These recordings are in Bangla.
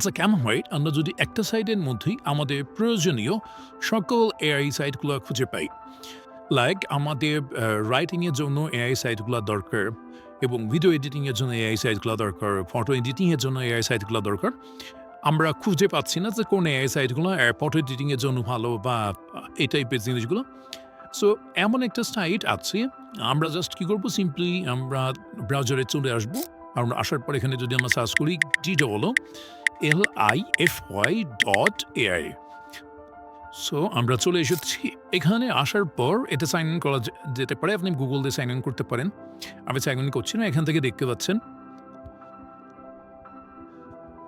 আচ্ছা কেমন হয়? আমরা যদি একটা সাইটের মধ্যেই আমাদের প্রয়োজনীয় সকল এআই সাইটগুলো খুঁজে পাই। লাইক আমাদের রাইটিংয়ের জন্য এআই সাইটগুলো দরকার এবং ভিডিও এডিটিংয়ের জন্য এআই সাইটগুলো দরকার ফটো এডিটিংয়ের জন্য এআই সাইটগুলো দরকার। আমরা খুঁজে পাচ্ছি না যে কোন এআই সাইটগুলো ফটো এডিটিংয়ের জন্য ভালো বা এই টাইপের জিনিসগুলো। সো এমন একটা সাইট আছে। আমরা জাস্ট কী করব? সিম্পলি আমরা ব্রাউজারে চলে আসব। আমরা আসার পর এখানে যদি আমরা সার্চ করি G double L I F Y dot AI so আমরা চলে এসেছি। এখানে আসার পর এটা সাইন ইন করা যেতে পারে। আপনি গুগল দিয়ে সাইন ইন করতে পারেন। আমি সাইন ইন করছি না, এখান থেকে দেখতে পাচ্ছেন।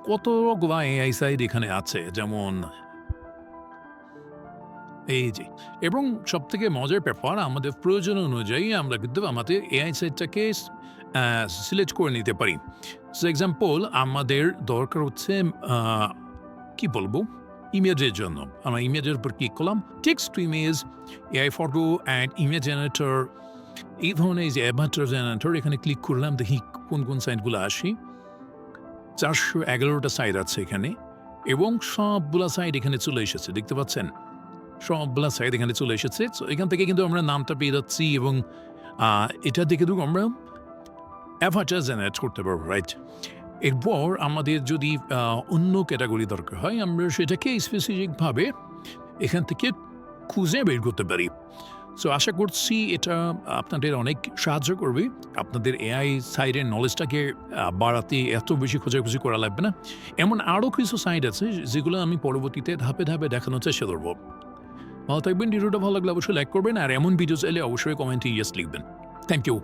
কতগুলা এআই সাইট এখানে আছে, যেমন এই যে। এবং সব থেকে মজার ব্যাপার, আমাদের প্রয়োজন অনুযায়ী আমরা কিন্তু আমাদের এআই সাইটটাকে সিলেক্ট করে নিতে পারি। সো এক্সাম্পল আমাদের দরকার হচ্ছে কি বলব? ইমেজের জন্য। আমরা ইমেজের উপর ক্লিক করলাম। Text to image AI photo and image generator এই ধরনের যে অ্যাভাটার জেনারেটর এখানে ক্লিক করলাম, দেখি কোন কোন সাইটগুলো আসি। চারশো এগারোটা সাইট আছে এখানে এবং সবগুলা সাইট এখানে চলে এসেছে, দেখতে পাচ্ছেন? সবগুলা সাইট এখানে চলে এসেছে। এখান থেকে কিন্তু আমরা নামটা পেয়ে যাচ্ছি এবং এটা দেখে কিন্তু আমরা অ্যাভাটার জেনারেট করতে পারব রাইট এরপর আমাদের যদি অন্য ক্যাটাগরি দরকার হয়, আমরা সেটাকে স্পেসিফিকভাবে এখান থেকে খুঁজে বের করতে পারি। সো আশা করছি এটা আপনাদের অনেক সাহায্য করবে। আপনাদের এআই সাইডের নলেজটাকে বাড়াতে এত বেশি খোঁজাখুঁজি করা লাগবে না। এমন আরও কিছু সাইড আছে যেগুলো আমি পরবর্তীতে ধাপে ধাপে দেখানোর চেষ্টা করব। ভালো থাকবেন, ভিডিওটা ভালো লাগলে অবশ্যই লাইক করবেন, আর এমন ভিডিও চাইলে অবশ্যই কমেন্টে ইয়েস লিখবেন। Thank you